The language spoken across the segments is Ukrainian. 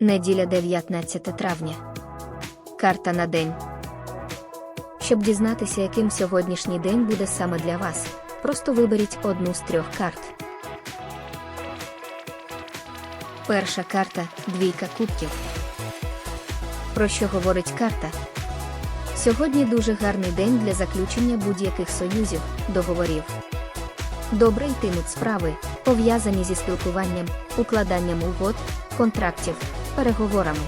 Неділя 19 травня. Карта на день. Щоб дізнатися, яким сьогоднішній день буде саме для вас, просто виберіть одну з трьох карт. Перша карта двійка кубків. Про що говорить карта? Сьогодні дуже гарний день для заключення будь-яких союзів, договорів. Добре йтимуть справи, пов'язані зі спілкуванням, укладанням угод, контрактів, переговорами.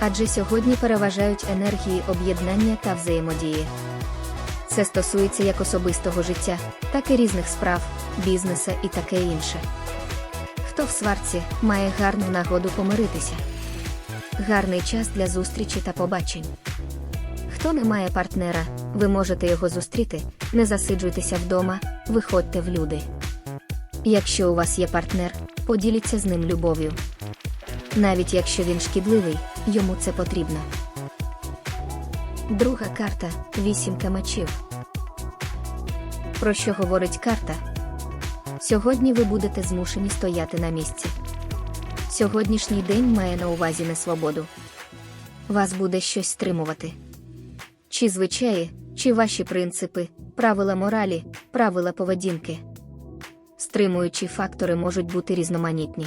Адже сьогодні переважають енергії об'єднання та взаємодії. Це стосується як особистого життя, так і різних справ, бізнеса і таке інше. Хто в сварці має гарну нагоду помиритися. Гарний час для зустрічі та побачень. Хто не має партнера, ви можете його зустріти, не засиджуйтеся вдома, виходьте в люди. Якщо у вас є партнер, поділіться з ним любов'ю. Навіть якщо він шкідливий, йому це потрібно. Друга карта вісімка мечів. Про що говорить карта? Сьогодні ви будете змушені стояти на місці. Сьогоднішній день має на увазі не свободу. Вас буде щось стримувати. Чи звичаї, чи ваші принципи, правила моралі, правила поведінки. Стримуючі фактори можуть бути різноманітні.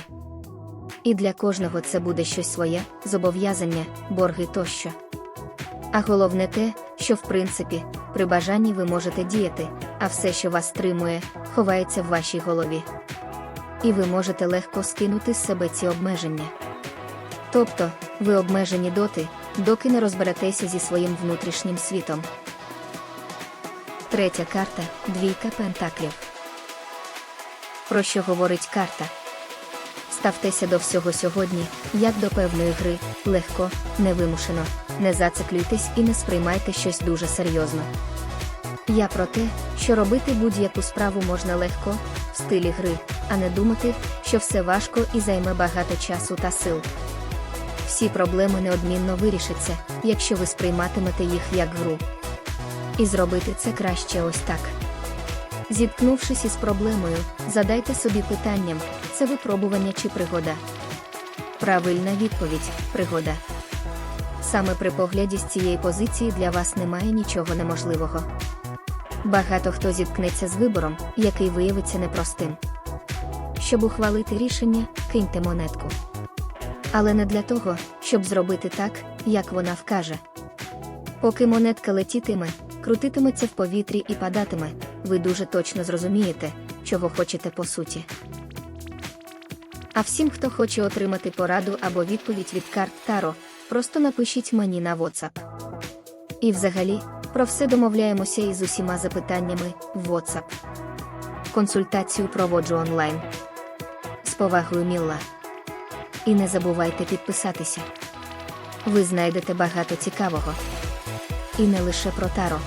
І для кожного це буде щось своє, зобов'язання, борги тощо. А головне те, що в принципі, при бажанні ви можете діяти, а все, що вас стримує, ховається в вашій голові. І ви можете легко скинути з себе ці обмеження. Тобто, ви обмежені доти, доки не розберетеся зі своїм внутрішнім світом. Третя карта двійка пентаклів. Про що говорить карта? Ставтеся до всього сьогодні, як до певної гри, легко, невимушено, не зациклюйтесь і не сприймайте щось дуже серйозно. Я про те, що робити будь-яку справу можна легко, в стилі гри, а не думати, що все важко і займе багато часу та сил. Всі проблеми неодмінно вирішаться, якщо ви сприйматимете їх як гру. І зробити це краще ось так. Зіткнувшись із проблемою, задайте собі питанням, це випробування чи пригода. Правильна відповідь пригода. Саме при погляді з цієї позиції для вас немає нічого неможливого. Багато хто зіткнеться з вибором, який виявиться непростим. Щоб ухвалити рішення, киньте монетку. Але не для того, щоб зробити так, як вона вкаже. Поки монетка летітиме, крутитиметься в повітрі і падатиме, ви дуже точно зрозумієте, чого хочете по суті. А всім, хто хоче отримати пораду або відповідь від карт Таро, просто напишіть мені на WhatsApp. І взагалі, про все домовляємося із усіма запитаннями в WhatsApp. Консультацію проводжу онлайн. З повагою Мілла. І не забувайте підписатися. Ви знайдете багато цікавого. І не лише про Таро.